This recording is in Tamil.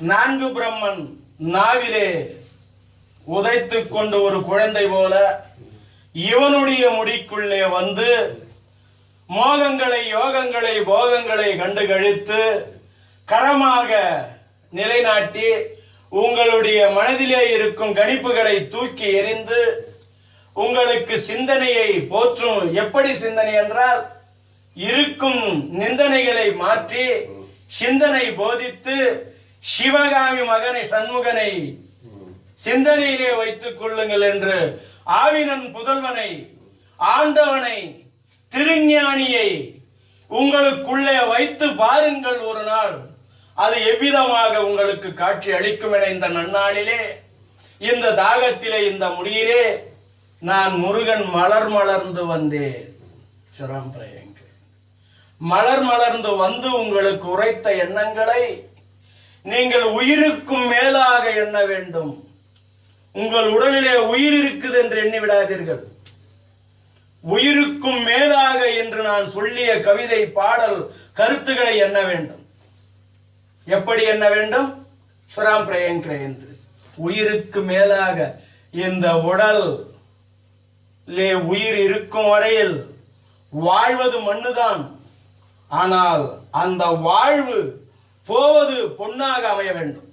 நான்கு பிரம்மன் நாவிலே உதைத்து கொண்டு ஒரு குழந்தை போல இவனுடைய முடிக்குள்ளே வந்து மோகங்களை யோகங்களை போகங்களை கண்டு கழித்து கரமாக நிலைநாட்டி உங்களுடைய மனதிலே இருக்கும் கணிப்புகளை தூக்கி எறிந்து உங்களுக்கு சிந்தனையை போற்றும். எப்படி சிந்தனை என்றால் இருக்கும் நிந்தனைகளை மாற்றி சிந்தனை போதித்து சிவகாமி மகனை சண்முகனை சிந்தனையிலே வைத்துக் கொள்ளுங்கள் என்று ஆவினன் புதல்வனை ஆண்டவனை திருஞானியை உங்களுக்குள்ளே வைத்து பாருங்கள் ஒரு நாள். அது எவ்விதமாக உங்களுக்கு காட்சி அளிக்கும் என இந்த நன்னாளிலே இந்த தாகத்திலே இந்த முடியிலே நான் முருகன் மலர் மலர்ந்து வந்தேன் மலர் மலர்ந்து வந்து உங்களுக்கு உரைத்த எண்ணங்களை நீங்கள் உயிருக்கும் மேலாக எண்ண வேண்டும். உங்கள் உடலிலே உயிர் இருக்குது என்று எண்ணி விடாதீர்கள். உயிருக்கும் மேலாக என்று நான் சொல்லிய கவிதை பாடல் கருத்துக்களை எண்ண வேண்டும். எப்படி எண்ண வேண்டும்? சுராம் பிரயங்கிரேந்து உயிருக்கு மேலாக இந்த உடல் உயிர் இருக்கும் வரையில் வாழ்வது மண்ணுதான். ஆனால் அந்த வாழ்வு போவது பொன்னாக அமைய வேண்டும்.